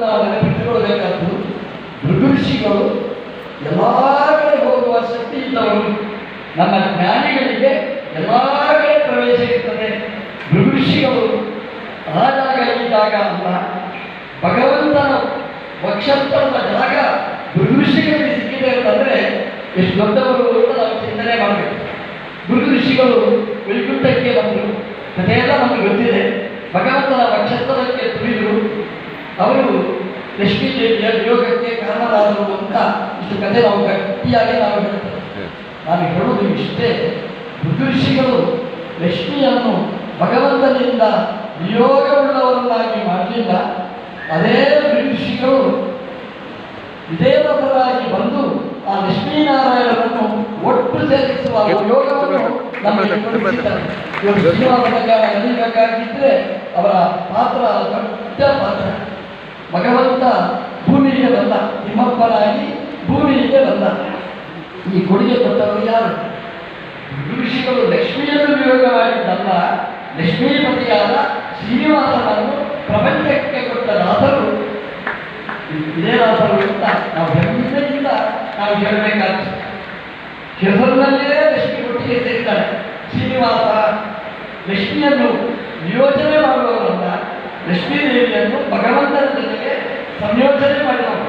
ನಾವು ನೆನಪಿಟ್ಟುಕೊಳ್ಬೇಕಾದ್ದು ಋಷಿಗಳು ಎಲ್ಲ ಕಡೆ ಹೋಗುವ ಶಕ್ತಿ ಇದ್ದವರು ನಮ್ಮ ಜ್ಞಾನಿಗಳಿಗೆ ಎಲ್ಲ ಕಡೆ ಪ್ರವೇಶ ಇರ್ತದೆ. ಋಷಿಗಳು ಆದಾಗ ಈ ಜಾಗ ಅಲ್ಲ. ಭಗವಂತನ ವಕ್ಷಸ್ಥಳದ ಜಾಗ ಋಷಿಗಳಿಗೆ ಸಿಕ್ಕಿದೆ ಅಂತಂದ್ರೆ ಎಷ್ಟು ದೊಡ್ಡವರು ಅಂತ ನಾವು ಚಿಂತನೆ ಮಾಡಬೇಕು. ಭೃಗು ಋಷಿಗಳು ವೈಕುಂಠಕ್ಕೆ ಬಂದರು. ಕಥೆಯೆಲ್ಲ ನಮಗೆ ಗೊತ್ತಿದೆ. ಭಗವಂತನ ವಕ್ಷಸ್ಥಳಕ್ಕೆ ತುಳಿದರು. ಅವರು ಲಕ್ಷ್ಮೀ ದೇವಿಯ ಯೋಗಕ್ಕೆ ಕಾರಣರಾದರು ಅಂತ ಇಷ್ಟು ಕಥೆ ನಾವು ಗಟ್ಟಿಯಾಗಿ ನಾವು ಹೇಳ್ತೇವೆ. ನಾನು ಹೇಳುವುದು ಇಷ್ಟೇ ಋಷಿಗಳು ಲಕ್ಷ್ಮಿಯನ್ನು ಭಗವಂತನಿಂದ ವಿಯೋಗವುಳ್ಳವರನ್ನಾಗಿ ಮಾಡಲಿಲ್ಲ. ಅದೇ ಋಷಿಗಳು ವಿಧೇಯರಾಗಿ ಬಂದು ಆ ಲಕ್ಷ್ಮೀನಾರಾಯಣರನ್ನು ಒಟ್ಟು ಸೇರಿಸುವ ಯೋಗವನ್ನು ನಮಗೆ. ಇವರು ಅವರ ಪಾತ್ರ ದೊಡ್ಡ ಪಾತ್ರ ಭಗವಂತ ಭೂಮಿಗೆ ಬಂದ, ತಿಮ್ಮಪ್ಪನಾಗಿ ಭೂಮಿಗೆ ಬಂದ. ಈ ಕೊಡುಗೆ ಕೊಟ್ಟವರು ಯಾರು? ಋಷಿಗಳು ಲಕ್ಷ್ಮಿಯನ್ನು ವಿಯೋಗ ಮಾಡಿದ್ದಲ್ಲ ಲಕ್ಷ್ಮೀಪತಿಯಾದ ಶ್ರೀನಿವಾಸನನ್ನು ಪ್ರಪಂಚಕ್ಕೆ ಕೊಟ್ಟ ನಾಥರು. ಇದೇ ನಾಥರು ಅಂತ ನಾವು ಹೆಮ್ಮೆಯಿಂದ ನಾವು ಹೇಳಬೇಕಾಗ್ತದೆ ಹೆಸರಿನಲ್ಲಿಯೇ ಲಕ್ಷ್ಮಿ ಕೊಟ್ಟಿಗೆ ಸೇರಿದ್ದಾರೆ ಶ್ರೀನಿವಾಸ ಲಕ್ಷ್ಮಿಯನ್ನು ನಿಯೋಜನೆ ಮಾಡುವವರಲ್ಲ ಲಕ್ಷ್ಮೀ ದೇವಿಯನ್ನು ಭಗವಂತನ ಜೊತೆಗೆ ಸಂಯೋಜನೆ ಮಾಡಿದವರು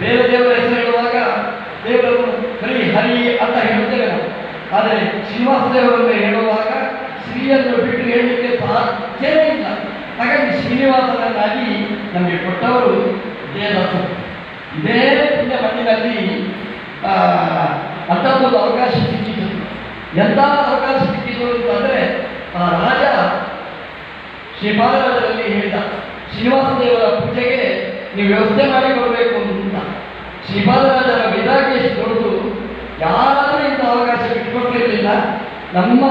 ಬೇರೆ ದೇವರ ಹೆಸರು ಹೇಳುವಾಗ ದೇವರನ್ನು ಹರಿ ಹರಿ ಅಂತ ಹೇಳುತ್ತೇವೆ ನಾವು. ಆದರೆ ಶ್ರೀನಿವಾಸ ದೇವರನ್ನು ಹೇಳುವಾಗ ಶ್ರೀಯನ್ನು ಬಿಟ್ಟು ಹೇಳಲಿಕ್ಕೆ ಸಾಧ್ಯವೇ ಇಲ್ಲ. ಹಾಗಾಗಿ ಶ್ರೀನಿವಾಸನನ್ನಾಗಿ ನಮಗೆ ಕೊಟ್ಟವರು ದೇವರು ಇದೇ ಪುಣ್ಯ ಮಣ್ಣಿನಲ್ಲಿ ಅಂಥದ್ದೊಂದು ಅವಕಾಶ ಸಿಕ್ಕಿತು ಎಂಥ ಅವಕಾಶ ಸಿಕ್ಕಿತು ಅಂತಂದರೆ ಆ ರಾಜ ಶ್ರೀಪಾದರಾಜರಲ್ಲಿ ಹೇಳಿದ ಶ್ರೀನಿವಾಸ ದೇವರ ಪೂಜೆಗೆ ನೀವು ವ್ಯವಸ್ಥೆ ಮಾಡಿಕೊಡಬೇಕು ಅಂತ ಶ್ರೀಪಾದರಾಜರ ಎಷ್ಟು ದೊಡ್ಡದು ಯಾರಾದರೂ ಇಂಥ ಅವಕಾಶ ಇಟ್ಕೊಟ್ಟಿರಲಿಲ್ಲ. ನಮ್ಮ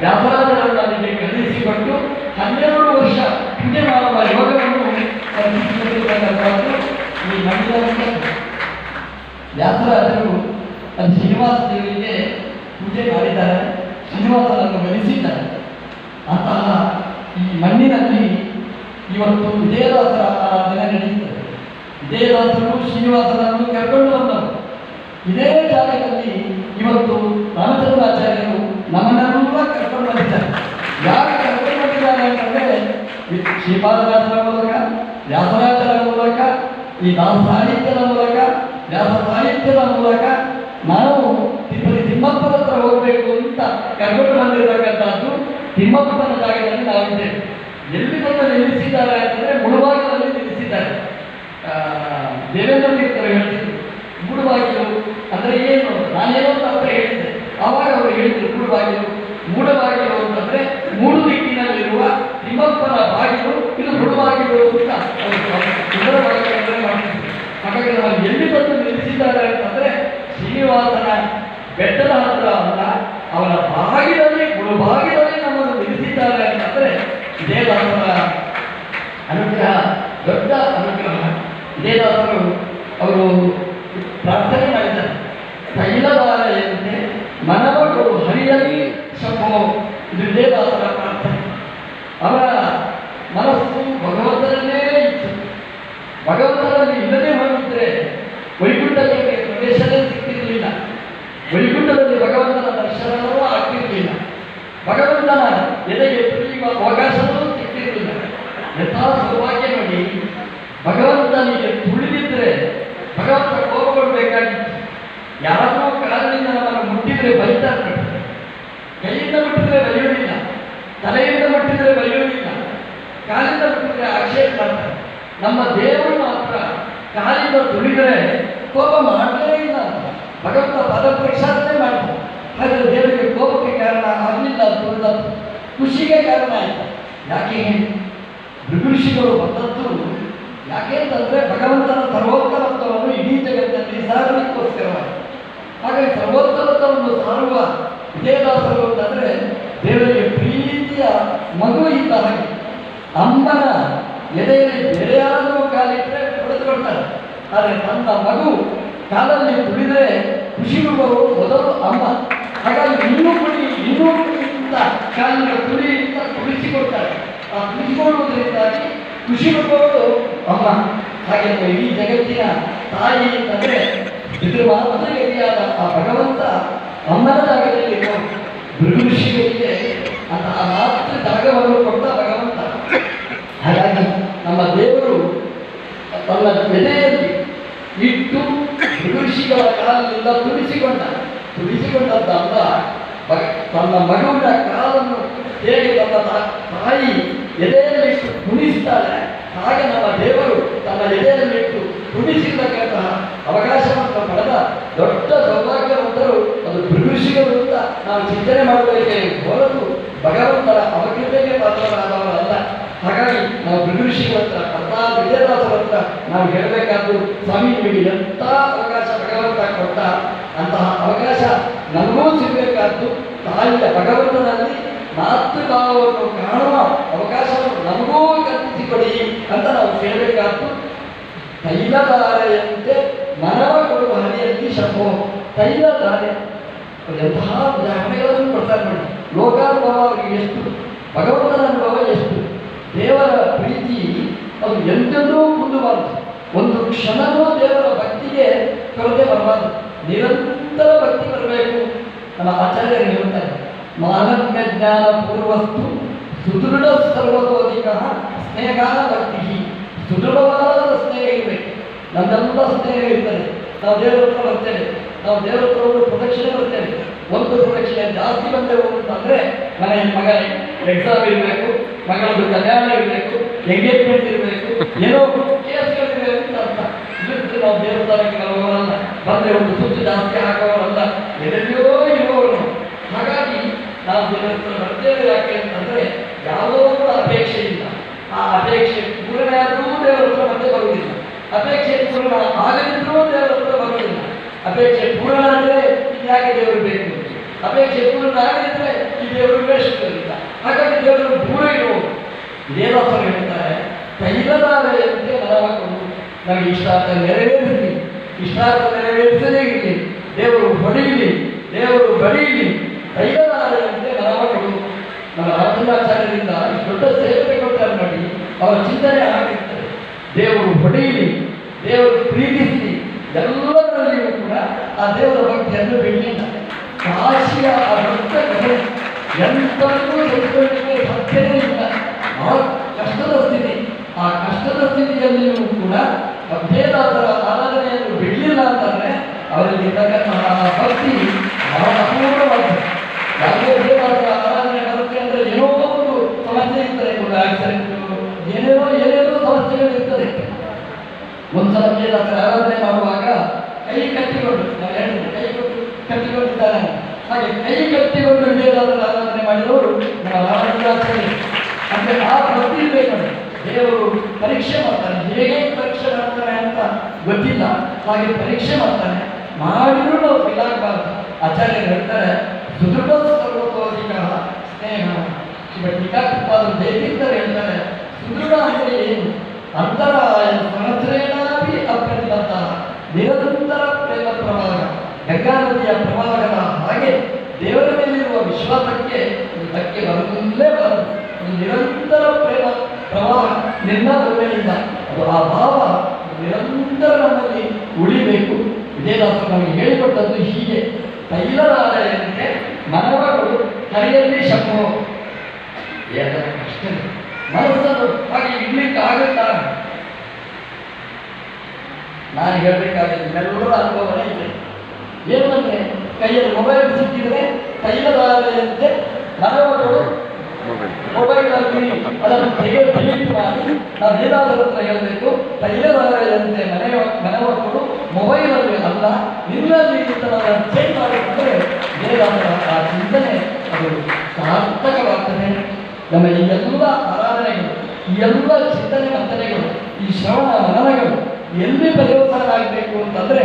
ವ್ಯಾಪಾರಗಳನ್ನು ಅದಕ್ಕೆ ಕಲಿಸಿಕೊಟ್ಟು ಹನ್ನೆರಡು ವರ್ಷ ಪೂಜೆ ಮಾಡುವ ಯೋಗವನ್ನು ಕಲ್ಪಿಸಿಕೊಂಡಿರ್ತಕ್ಕಂಥದ್ದು ಈ ಮಣ್ಣಿನ ವ್ಯಾಸರಾಜರು ಅದು ಶ್ರೀನಿವಾಸ ದೇವರಿಗೆ ಪೂಜೆ ಮಾಡಿದ್ದಾರೆ, ಶ್ರೀನಿವಾಸನನ್ನು ಗಳಿಸಿದ್ದಾರೆ ಮಣ್ಣಿನಲ್ಲಿ ಇವತ್ತು ವಿಜಯದಾಸರ ದಿನ ನಡೆಯುತ್ತದೆ. ವಿಜಯದಾಸರು ಶ್ರೀನಿವಾಸನನ್ನು ಕರ್ಕೊಂಡು ಬಂದರು ಇದೇ ಜಾಗದಲ್ಲಿ ಇವತ್ತು ರಾಮಚಂದ್ರಾಚಾರ್ಯರು ಕೂಡ ಕರ್ಕೊಂಡು ಬಂದಿದ್ದಾರೆ. ಯಾಕೆ ಕರ್ಕೊಂಡು ಬಂದಿದ್ದಾರೆ ಶ್ರೀಪಾದರಾಜರ ಮೂಲಕ ವ್ಯಾಸರಾಜರ ಮೂಲಕ, ಈ ದಾಸ ಸಾಹಿತ್ಯದ ಮೂಲಕ, ವ್ಯಾಸ ಸಾಹಿತ್ಯದ ಮೂಲಕ ನಾವು ತಿರುಪತಿ ತಿಮ್ಮಪ್ಪನ ಹತ್ರ ಹೋಗಬೇಕು ಅಂತ ಕರ್ಕೊಂಡು ಬಂದಿರತಕ್ಕಂಥದ್ದು ತಿಮ್ಮಪ್ಪನ ಜಾಗದಲ್ಲಿ ನಾವಿದ್ದೇವೆ. ಎಲ್ಲಿ ಬಂದು ನಿಲ್ಲಿಸಿದ್ದಾರೆ ಅಂತಂದ್ರೆ ಮುಳುಬಾಗಿಲಲ್ಲಿ ನಿಲ್ಲಿಸಿದ್ದಾರೆ ದೇವೇಂದ್ರ ತೀರ್ಥರು ಹೇಳ್ತಿದ್ರು ಮೂಡುಬಾಗಿಲು ಅಂದ್ರೆ ಏನು? ನಾನೇನೋ ಅಂತ ಹೇಳಿದ್ದೆ. ಆವಾಗ ಅವರು ಹೇಳಿದ್ರು ಮೂಡುಬಾಗಿಲು ಮೂಡಬಾಗಿಲು ಅಂತಂದ್ರೆ ಮೂಡು ದಿಕ್ಕಿನಲ್ಲಿರುವ ತಿಮ್ಮಪ್ಪನ ಬಾಗಿಲು, ಇದು ಮುಳುಬಾಗಿಲು ಅಂತ ಹಾಗಾಗಿ ನಾವು ಎಲ್ಲಿ ಬಂದು ನಿಲ್ಲಿಸಿದ್ದಾರೆ ಅಂತಂದ್ರೆ ಶ್ರೀನಿವಾಸನ ಬೆಟ್ಟದ ಹತ್ರ ಅಲ್ಲ ಅವನ ಬಾಗಿಲಲ್ಲಿ ಮುಳುಬಾಗಿಲಲ್ಲಿ ನಮ್ಮನ್ನು ನಿಲ್ಲಿಸಿದ್ದಾರೆ ಅಂತಂದ್ರೆ ಇದೇ ದಾಸರ ಅನುಗ್ರಹ ದೊಡ್ಡ ಅನುಗ್ರಹ ಇದೇ ದಾಸರು ಅವರು ಪ್ರಾರ್ಥನೆ ಮಾಡಿದ್ದಾರೆ. ತೈಲಧಾರೆಯಂತೆ ಮನವಡು ಹರಿಯಲಿ ಶಂಭೋ. ಇದು ಇದೇ ದಾಸರ ಪ್ರಾರ್ಥನೆ. ಅವರ ಮನಸ್ಸು ಭಗವಂತನಲ್ಲೇ ಇತ್ತು. ಭಗವಂತನಲ್ಲಿ ಇಲ್ಲದೆ ಹೋಗಿದ್ರೆ ವೈಕುಂಠಕ್ಕೆ ಪ್ರವೇಶನೇ ಸಿಕ್ಕಿರಲಿಲ್ಲ. ವೈಕುಂಠದಲ್ಲಿ ಭಗವಂತನ ದರ್ಶನವೂ ಆಗ್ತಿರಲಿಲ್ಲ. ಭಗವಂತನ ಎದೆಗೆ ತುಳಿಯುವ ಅವಕಾಶವೂ ಸಿಕ್ಕಿರಲಿಲ್ಲ. ಯಥಾ ಸೌಭಾಗ್ಯ ನೋಡಿ ಭಗವಂತನಿಗೆ ತುಳಿದಿದ್ರೆ ಭಗವಂತ ಕೋಪಗೊಳ್ಬೇಕಾಗಿತ್ತು ಯಾರನ್ನೋ ಕಾಲಿನಿಂದ ನಮ್ಮನ್ನು ಮುಟ್ಟಿದ್ರೆ ಬೈತಾರೆ ಕೈಯಿಂದ ಮುಟ್ಟಿದ್ರೆ ಬರೆಯೋದಿಲ್ಲ ತಲೆಯಿಂದ ಮುಟ್ಟಿದ್ರೆ ಬರೆಯೋದಿಲ್ಲ ಕಾಲಿಂದ ಮುಟ್ಟಿದ್ರೆ ಆಕ್ಷೇಪ ಮಾಡ್ತಾರೆ. ನಮ್ಮ ದೇವರು ಮಾತ್ರ ಕಾಲಿಂದ ತುಳಿದರೆ ಕೋಪ ಮಾಡಲೇ ಇಲ್ಲ. ಭಗವಂತ ಪದ ಪ್ರಸಾದನೆ ಮಾಡ್ತಾರೆ ಹಾಗೆ ದೇವರಿಗೆ ಕೋಪಕ್ಕೆ ಕಾರಣ ಆಗಲಿಲ್ಲ ಅಂತ ಖುಷಿಗೆ ಕಾರಣ ಆಯ್ತು. ಯಾಕೆ ಋಷಿಗಳು ಬಂದದ್ದು ಯಾಕೆ ಅಂತಂದ್ರೆ ಭಗವಂತನ ಸರ್ವೋತ್ತಮತ್ವವನ್ನು ಇಡೀ ಜಗತ್ತಲ್ಲಿ ಸಾರಲಿಕ್ಕೋಸ್ಕರವಾಗಿ ಹಾಗಾಗಿ ಸರ್ವೋತ್ತಮತ್ವವನ್ನು ಸಾರುವ ವಿಜಯದಾಸರು ಅಂತಂದ್ರೆ ದೇವರಿಗೆ ಪ್ರೀತಿಯ ಮಗು ಇದ್ದ ಹಾಗೆ. ಅಮ್ಮನ ಎದೆಯಲ್ಲಿ ಬೇರೆ ಕಾಲಿಟ್ಟರೆ ಹೊಡೆದುಕೊಳ್ತಾರೆ ಆದರೆ ತನ್ನ ಮಗು ಕಾಲಲ್ಲಿ ತುಳಿದರೆ ಖುಷಿ ಪಡುವವರು ಮೊದಲು ಅಮ್ಮ ಹಾಗಾಗಿ ಇನ್ನೂ ಕುಡಿ ಇನ್ನೂ ಕುಡಿಯಿಂದ ಕಾಲಿನ ತುಳಿಯಿಂದ ತುಳಿಸಿಕೊಡ್ತಾರೆ. ಆ ತುಳಿಸಿಕೊಳ್ಳುವುದರಿಂದಾಗಿ ಖುಷಿ ಅಮ್ಮ ಹಾಗೆ ಇಡೀ ಜಗತ್ತಿನ ತಾಯಿ ಅಂತಂದ್ರೆ ಇದು ಮಾತೃಗತಿಯಾದ ಆ ಭಗವಂತ ಅಮ್ಮನ ಜಾಗದಲ್ಲಿ ಅಂತ ಭೃಗು ಋಷಿಗಳಿಗೆ ಅಂತಹ ಮಾತೃ ಜಾಗವನ್ನು ಕೊಟ್ಟ ಭಗವಂತ. ಹಾಗಾಗಿ ನಮ್ಮ ದೇವರು ತನ್ನ ಎದೆಯಲ್ಲಿ ಇಟ್ಟು ಋಷಿಗಳ ಕಾಲದಿಂದ ತುಳಿಸಿಕೊಂಡ ತುಳಿಸಿಕೊಂಡಂತ ಬ- ತನ್ನ ಮಗುವಿನ ಕಾಲನ್ನು ಹೇಗೆ ತನ್ನ ತಾಯಿ ಎದೆಯಲ್ಲಿಟ್ಟು ಕುಣಿಸ್ತಾಳೆ ಹಾಗೆ ನಮ್ಮ ದೇವರು ತನ್ನ ಎದೆಯಲ್ಲಿಟ್ಟು ಕುಣಿಸಿರ್ತಕ್ಕಂತಹ ಅವಕಾಶವನ್ನು ಪಡೆದ ದೊಡ್ಡ ಸೌಭಾಗ್ಯವಂತರು ಅದು ಋಷಿಗಳು ಅಂತ ನಾವು ಚಿಂತನೆ ಮಾಡಬೇಕೇ ಹೊರತು ಭಗವಂತನ ಪಾತ್ರರಾದವರಲ್ಲ ಹಾಗಾಗಿ ನಾವು ಋಷಿಗಳ ಹತ್ರ ಕರ್ತಾ ವಿಜಯದಾಸರ ಹತ್ರ ನಾವು ಹೇಳಬೇಕಾದ್ದು, ಸ್ವಾಮಿ ನಿಮಗೆ ಎಂಥ ಅವಕಾಶ ಭಗವಂತ ಕೊಟ್ಟ ಅಂತಹ ಅವಕಾಶ ನಮಗೂ ಸಿಗಬೇಕಾದ್ದು, ತಾಯಿಯ ಭಗವಂತನಲ್ಲಿ ಮಾತೃಭಾವವನ್ನು ಕಾಣುವ ಅವಕಾಶವನ್ನು ನಮಗೂ ಕಲ್ಪಿಸಿಕೊಡಿ ಅಂತ ನಾವು ಕೇಳಬೇಕಾದ್ದು ತೈಲಧಾರೆಯಂತೆ ಮನವ ಕೊಡುವ ಹರಿಯಲ್ಲಿ ಶಂಭೋ. ತೈಲಧಾರೆ ಎಂತಹ ಉದಾಹರಣೆಗಳನ್ನು ಕೊಡ್ತಾರೆ ನೋಡಿ. ಲೋಕಾನುಭವ ಅವರಿಗೆ ಎಷ್ಟು ಭಗವಂತನ ಅನುಭವ ಎಷ್ಟು? ದೇವರ ಪ್ರೀತಿ ಅದು ಎಂದೆಂದೂ ಕುಂದಬಾರದು ಒಂದು ಕ್ಷಣವೂ ದೇವರ ಭಕ್ತಿಗೆ ಕೊರತೆ ಬರಬಾರದು. ನಿರಂತರ ಭಕ್ತಿ ಬರಬೇಕು ನಮ್ಮ ಆಚಾರ್ಯರು ಹೇಳ್ತಾರೆ. ಮಾನವ್ಯ ಜ್ಞಾನ ಪೂರ್ವಸ್ತು ಸುದೃಢ ಸರ್ವತೋಧಿಕ ಸ್ನೇಹ ಭಕ್ತಿ ಸುದೃಢವಾದ ಸ್ನೇಹ ಇರಬೇಕು. ನಮ್ಮೆಲ್ಲ ಸ್ನೇಹ ಇರ್ತದೆ. ನಾವು ದೇವರ ಬರ್ತೇವೆ. ನಾವು ದೇವರ ಒಂದು ಪ್ರದಕ್ಷಿಣೆ ಬರ್ತೇವೆ ಒಂದು ಪ್ರದಕ್ಷಿಣೆ ಜಾಸ್ತಿ ಬಂದೆವು ಅಂತಂದ್ರೆ ಮನೆಯ ಮಗ ಎಕ್ಸಾಮ್ ಇರಬೇಕು, ಮಗಳದ್ದು ಕಲ್ಯಾಣ ಇರಬೇಕು ಎಂಗೇಜ್ಮೆಂಟ್ ಇರಬೇಕು, ಏನೋ ಕೇಸ್ಗಳಿರಬೇಕು ಅಂತ ಅರ್ಥ. ಇಲ್ಲದ್ರೆ ನಾವು ದೇವಸ್ಥಾನಕ್ಕೆ ಬರುವವರಲ್ಲ ಬಂದ್ರೆ ಒಂದು ಸುತ್ತು ಜಾಸ್ತಿ ಹಾಕೋರಲ್ಲ. ಎಲ್ಲೆಲ್ಲೋ ಇರುವವರು ಹಾಗಾಗಿ ನಾವು ಹತ್ರ ಬರ್ತೇವೆ ಯಾಕೆ ಅಂತಂದ್ರೆ ಯಾವುದೋ ಒಂದು ಅಪೇಕ್ಷೆ ಇಲ್ಲ. ಆ ಅಪೇಕ್ಷೆ ಪೂರ್ಣ ಆದರೂ ದೇವರ ಮತ್ತೆ ಬರುವುದಿಲ್ಲ ಅಪೇಕ್ಷೆ ಪೂರ್ಣ ಆಗದಿದ್ರೂ ದೇವರ ಅಪೇಕ್ಷೆ ಆದರೆ ಯಾಕೆ ದೇವರು ಬೇಕು ಅಪೇಕ್ಷೆ ಪೂರ್ಣ ಆಗದಿದ್ರೆ ಈ ದೇವರು ವೇಷವಿಲ್ಲ ಹಾಗಾಗಿ ದೇವರು ದೂರ ಇರುವುದು ದೇವಪ್ಪ ಹೇಳ್ತಾರೆ ತೈಲದಾರೆಯಂತೆ ಮನವನ್ನು ನಮಗೆ ಇಷ್ಟಾರ್ಥ ನೆರವೇರಿಸಲಿ. ಇಷ್ಟಾರ್ಥ ನೆರವೇರಿಸದೇ ಇರಲಿ. ದೇವರು ಹೊಡೆಯಲಿ ದೇವರು ಬಡಿಯಲಿ ತೈಲದಾರೆಯಂತೆ ಕೊಡು ನಮ್ಮ ರಾಜಾಚಾರ್ಯರಿಂದ ಇಷ್ಟು ದೊಡ್ಡ ಸೇವೆ ಕೊಡ್ತಾರೆ ನೋಡಿ ಅವರ ಚಿಂತನೆ ಆಗಿರ್ತದೆ ದೇವರು ಹೊಡೆಯಲಿ ದೇವರು ಪ್ರೀತಿಸಲಿ ಎಲ್ಲದರಲ್ಲಿಯೂ ಕೂಡ ಆ ದೇವರ ಭಕ್ತಿಯನ್ನು ಬಿಡಲಿಲ್ಲ ಕಾಶಿಯ ಆ ಭಕ್ತ ಎಂತಕ್ಕೂ ತೆಗೆದುಕೊಳ್ಳಲಿಕ್ಕೆ ಸಾಧ್ಯವೇ ಇಲ್ಲ. ಆ ಕಷ್ಟದ ಸ್ಥಿತಿ, ಆ ಕಷ್ಟದ ಸ್ಥಿತಿಯಲ್ಲಿಯೂ ಕೂಡ ಭೇದಾದರ ಆರಾಧನೆಯನ್ನು ಬಿಡಲಿಲ್ಲ ಅಂತಂದ್ರೆ ಅವರಲ್ಲಿ ಇರತಕ್ಕಂತಹ ಭಕ್ತಿ ಬಹಳ ಅಪೂರ್ವವಾಗಿದೆ ಯಾವುದೇ ಭೇದಾದರ ಆರಾಧನೆ ಬರುತ್ತೆ ಅಂದರೆ ಏನೋ ಒಂದು ಸಮಸ್ಯೆ ಇರ್ತದೆ ಒಂದು ಆಕ್ಸಿಡೆಂಟ್ ಏನೇನೋ ಏನೇನೋ ಸಮಸ್ಯೆಗಳು ಇರ್ತದೆ. ಒಂದ್ಸಲ ಭೇದಾದರ ಆರಾಧನೆ ಮಾಡುವಾಗ ಕೈ ಕಟ್ಟಿಕೊಂಡು ನಾವು ಹೇಳಿದ್ರೆ ಕೈ ಕೊಟ್ಟು ಕಟ್ಟಿಕೊಂಡಿದ್ದಾನೆ ಕೈ ಕಟ್ಟಿಕೊಂಡು ವಿಜಯದಾಸರ ಆರಾಧನೆ ಮಾಡಿದವರು ಅಂದ್ರೆ ಆ ಭಕ್ತಿ ಇರಬೇಕು ದೇವರು ಪರೀಕ್ಷೆ ಮಾಡ್ತಾನೆ. ಹೇಗೆ ಪರೀಕ್ಷೆ ಮಾಡ್ತಾನೆ ಅಂತ ಗೊತ್ತಿಲ್ಲ. ಹಾಗೆ ಪರೀಕ್ಷೆ ಮಾಡ್ತಾನೆ. ಮಾಡಿದ್ರು ನಾವು ಫೇಲ್ ಆಗಬಾರ್ದು. ಆಚಾರ್ಯರು ಹೇಳ್ತಾರೆ, ಸುದೃಢ ಸರ್ವತೋಧಿಕ ಸ್ನೇಹ. ಟೀಕಾಕೃಪಾದರು ಬೇಕಿದ್ದರೆ ಹೇಳ್ತಾರೆ, ಸುದೃಢ ಅಂದರೆ ಏನು? ಅಂತರ ಸಹಸ್ರೇಣಾಪಿ ಅಪ್ರತಿಬದ್ಧ. ನಿರಂತರ ಪ್ರೇಮ ಪ್ರವಾಹ. ಗಂಗಾ ನದಿಯ ಪ್ರವಾಹದ ಹಾಗೆ ದೇವರ ಮೇಲಿರುವ ವಿಶ್ವಾಸಕ್ಕೆ ಧಕ್ಕೆ ಒಂದು ನಿರಂತರ ಪ್ರೇಮ, ಪ್ರವಾಹ ನಿರ್ಣಯದಿಂದ ಅದು ಆ ಭಾವ ನಿರಂತರ ನಮ್ಮಲ್ಲಿ ಉಳಿಬೇಕು. ವಿಜಯದಾಸರು ನಮಗೆ ಹೇಳಿಕೊಟ್ಟದ್ದು ಹೀಗೆ. ತೈಲರಾಲಯಕ್ಕೆ ಮನವಗಳು ಕರೆಯಲ್ಲಿ ಶಮೋ. ಅಷ್ಟೇ ಮನಸ್ಸನ್ನು ಹಾಗೆ ಇಡ್ಲಿಕ್ಕೆ ಆಗುತ್ತಾ ನಾನು ಹೇಳಬೇಕಾದ್ರೆ ಎಲ್ಲರೂ ಅನುಭವನೇ ಇದೆ. ಏನು ಅಂದ್ರೆ ಕೈಯಲ್ಲಿ ಮೊಬೈಲ್ ಸಿಕ್ಕಿದ್ರೆ ತೈಲದಾರೆಯಂತೆ ಮೊಬೈಲ್ ಅಲ್ಲಿ ಅದನ್ನು ತೆಗೆ ಡಿಲೀಟ್ ಮಾಡಿ ನಾವು ಏನಾದರೂ ಹತ್ರ ಹೇಳಬೇಕು ಮನೆಯ ಮನೆ ಮನವಗಳು ಮೊಬೈಲಲ್ಲಿ ಅಲ್ಲ, ನಿನ್ನಲ್ಲಿ ಇದನ್ನು ಚೇಂಜ್ ಮಾಡಿಕೊಂಡ್ರೆ ಏನಾದರೂ ಆ ಚಿಂತನೆ ಅದು ಸಾರ್ಥಕವಾಗ್ತದೆ. ನಮ್ಮ ಈ ಎಲ್ಲ ಆರಾಧನೆಗಳು, ಈ ಎಲ್ಲ ಚಿಂತನೆ ವರ್ತನೆಗಳು ಈ ಶ್ರವಣ ಮನನಗಳು ಎಲ್ಲಿ ಪರಿವರ್ತನೆ ಆಗಬೇಕು ಅಂತಂದ್ರೆ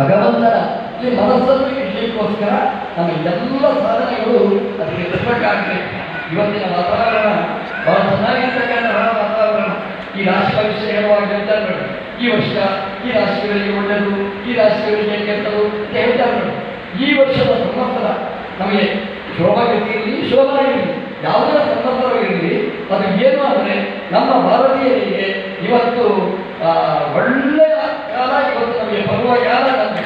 ಭಗವಂತನ ಈ ಮನಸ್ಸನ್ನು ಇಡಲಿಕ್ಕೋಸ್ಕರ ನಮ್ಮ ಎಲ್ಲ ಸಾಧನೆಗಳು ಅದಕ್ಕೆ ನಿರ್ಬೇಕಾಗಬೇಕು ಇವತ್ತಿನ ವಾತಾವರಣ ಬಹಳ ಚೆನ್ನಾಗಿರ್ತಕ್ಕಂತಹ ವಾತಾವರಣ. ಈ ರಾಶಿ ವಿಷಯ ಹೇಳುವಾಗ ಈ ವರ್ಷ, ಈ ರಾಶಿಯವರಿಗೆ ಒಳ್ಳೆಯದು, ಈ ರಾಶಿಯವರಿಗೆ ಕೆಟ್ಟದು ಅಂತ ಹೇಳ್ತಾರೆ ನೋಡಿ ಈ ವರ್ಷದ ಸಂವತ್ಸರ ನಮಗೆ ಶೋಭಾಗತಿಯಲ್ಲಿ ಶೋಭನ ಇರಲಿ. ಯಾವುದೇ ಸಂವತ್ಸರ ಇರಲಿ, ಅದು ಏನು ಅಂದರೆ ನಮ್ಮ ಭಾರತೀಯರಿಗೆ ಇವತ್ತು ಒಳ್ಳೆಯ ಕಾಲ ಇವತ್ತು ನಮಗೆ ಬರುವ ಕಾಲ ನಮಗೆ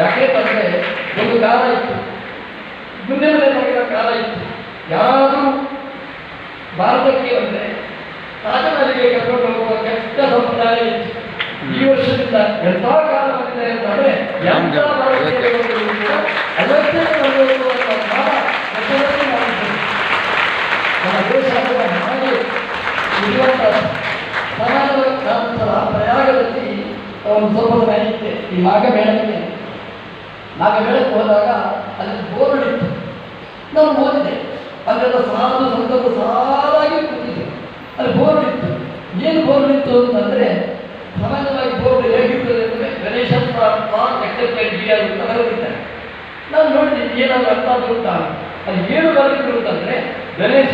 ಯಾಕೆಂತಂದ್ರೆ ಒಂದು ಕಾಲ ಇತ್ತು. ಮುಂದಿನ ನಮಗಿನ ಕಾಲ ಇತ್ತು. ಯಾರು ಭಾರತಕ್ಕೆ ಬಂದರೆ ರಾಜನಲ್ಲಿಗೆ ಕರ್ಕೊಂಡು ಹೋಗುವ ಕೆಟ್ಟ ಸಂಪ್ರದಾಯ ಇತ್ತು. ಈ ವರ್ಷದಿಂದ ಎಂಥ ಕಾಲ ಬಂದಿದೆ ಅಂತಂದರೆ ಎಂಥ ಕಾಲ ನಮ್ಮ ದೇಶ ಹಾಗೆ ಇರುವಂಥ ಸಮಾಜದ ಪ್ರಯಾಗದಲ್ಲಿ ಒಂದು ಸ್ವಲ್ಪ ಇದ್ದೆ. ಈ ನಾಗ ಮೇಳಕ್ಕೆ ನಾಗ ಮೇಳಕ್ಕೆ ಹೋದಾಗ ಅಲ್ಲಿ ಬೋರ್ಡ್ ಇತ್ತು ನಾನು ಓದಿದೆ. ಅಲ್ಲೆಲ್ಲ ಸಾಲು ಸಂತರು ಸಾಲಾಗಿ ಕೂತಿದೆ ಅಲ್ಲಿ ಬೋರ್ಡ್ ಇತ್ತು ಏನು ಬೋರ್ಡ್ ಇತ್ತು ಅಂತಂದರೆ ಸಮಾಜವಾಗಿ ಬೋರ್ಡ್ ಹೇಗಿರ್ತದೆ ಅಂದರೆ ಗಣೇಶ ಅಂತ ಬರೆದಿದ್ದಾರೆ. ನಾನು ನೋಡಿದೆ ಏನಾದ್ರು ಅರ್ಥ ಉಂಟಾ ಅಲ್ಲಿ ಏನು ಬರೆದಿದ್ರು ಅಂತಂದ್ರೆ ಗಣೇಶ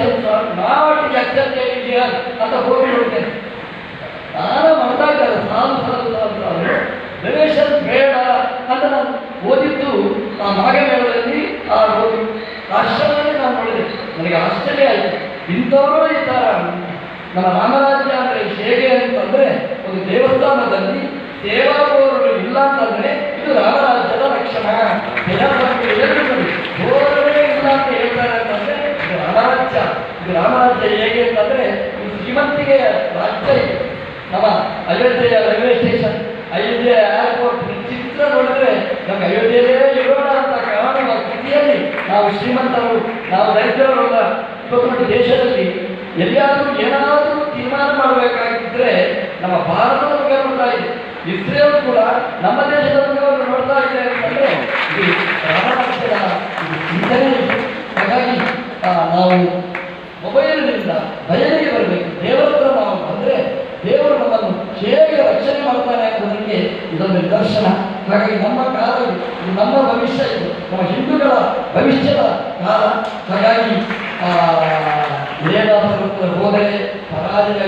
ನಾಟ್ ಎಕ್ಸೆಪ್ಟೆಡ್ ಡಿಯರ್ ಅಂತ ಬೋರ್ಡ್ ನೋಡಿದ್ದೇನೆ ನಾನು ಮಾಡ್ತಾ ಇದ್ದಾರೆ ಸಾಲು ಸಾಲು ಸಾಲು ಸಾಲು ಗಣೇಶನ್ ಬೇಡ ಅಂತ ನಾನು ಓದಿದ್ದು ಆ ಮಾಘಮೇಳದಲ್ಲಿ ಆ ಒಂದು ಆಶ್ರಮದಲ್ಲಿ ನಾನು ನೋಡಿದೆ ನನಗೆ ಆಶ್ಚರ್ಯ ಆಯಿತು ಇಂಥವರು ಇದ್ದಾರ ನಮ್ಮ ರಾಮರಾಜ್ಯ ಅಂದರೆ ಹೇಗೆ ಅಂತಂದ್ರೆ, ಒಂದು ದೇವಸ್ಥಾನದಲ್ಲಿ ಸೇವಾಪೂರ್ವರು ಇಲ್ಲ ಅಂತಂದರೆ ಇದು ರಾಮರಾಜ್ಯದ ಲಕ್ಷಣ. ಗೋರವೇ ಇಲ್ಲ ಅಂತ ಹೇಳ್ತಾರೆ ಅಂತಂದರೆ ಇದು ರಾಮರಾಜ್ಯ. ಇದು ಹೇಗೆ ಅಂತಂದ್ರೆ, ಇದು ಶ್ರೀಮಂತಿಗೆ ರಾಜ್ಯ ಇದೆ. ನಮ್ಮ ಅಯೋಧ್ಯೆಯ ರೈಲ್ವೆ ಸ್ಟೇಷನ್. ಅಯೋಧ್ಯೆ ಏರ್ಪೋರ್ಟ್ ಚಿತ್ರ ನೋಡಿದ್ರೆ ನಮ್ಗೆ ಅಯೋಧ್ಯೆಯಲ್ಲೇ ಇರೋಣ ಅಂತ ಕಾಣುವ ಸ್ಥಿತಿಯಲ್ಲಿ ನಾವು ಶ್ರೀಮಂತರು, ನಾವು ದರಿದ್ರರಲ್ಲ. ಇವತ್ತು ದೇಶದಲ್ಲಿ ಎಲ್ಲಿಯಾದರೂ ಏನಾದರೂ ತೀರ್ಮಾನ ಮಾಡಬೇಕಾಗಿದ್ದರೆ ನಮ್ಮ ಭಾರತದ ಬಗ್ಗೆ ನೋಡ್ತಾ ಇದೆ ಇಸ್ರೇಲ್ ಕೂಡ ನಮ್ಮ ದೇಶದ ಬಗ್ಗೆ ನೋಡ್ತಾ ಇದೆ ಅಂತಂದ್ರೆ ಇದು ರಾಮರಾಜ್ಯದ ಇದು ಚಿಂತನೆ ಇದೆ ಹಾಗಾಗಿ ಆ, ನಾವು ಮೊಬೈಲ್ನಿಂದ ಬಯಲಿಗೆ ಬರಬೇಕು ದೇವರ ಹತ್ರ ನಾವು ಬಂದರೆ ದೇವರು ನಮ್ಮನ್ನು ಹೇಗೆ ರಕ್ಷಣೆ ಮಾಡ್ತಾನೆ ಅನ್ನೋದಕ್ಕೆ ಇದೊಂದು ನಿದರ್ಶನ ಹಾಗಾಗಿ ನಮ್ಮ ಕಾಲ ಇದು ಇದು ನಮ್ಮ ಭವಿಷ್ಯ ಇದು ನಮ್ಮ ಹಿಂದೂಗಳ ಭವಿಷ್ಯದ ಕಾಲ ಹಾಗಾಗಿ ಆ, ಹತ್ರ ಹೋದರೆ ಪರಾಜಯ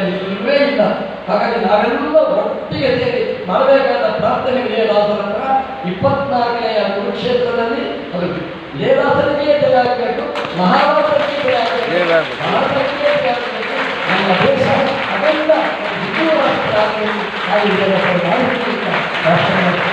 ಇಲ್ಲ. ಹಾಗಾಗಿ ನಾವೆಲ್ಲ ಒಟ್ಟಿಗೆ ಸೇರಿ ಮಾಡಬೇಕಾದ ಪ್ರಾರ್ಥನೆ ವೇದಾಸರ ಹತ್ರ ಇಪ್ಪತ್ನಾಲ್ಕನೆಯ ಕುರುಕ್ಷೇತ್ರದಲ್ಲಿ ಅದು ಜಯ ಆಗಬೇಕು ಭಾರತಕ್ಕೆ ಜಯ ಆಗಬೇಕು ನಮ್ಮ ದೇಶ ಅದೆಲ್ಲ ರಾಷ್ಟ್ರ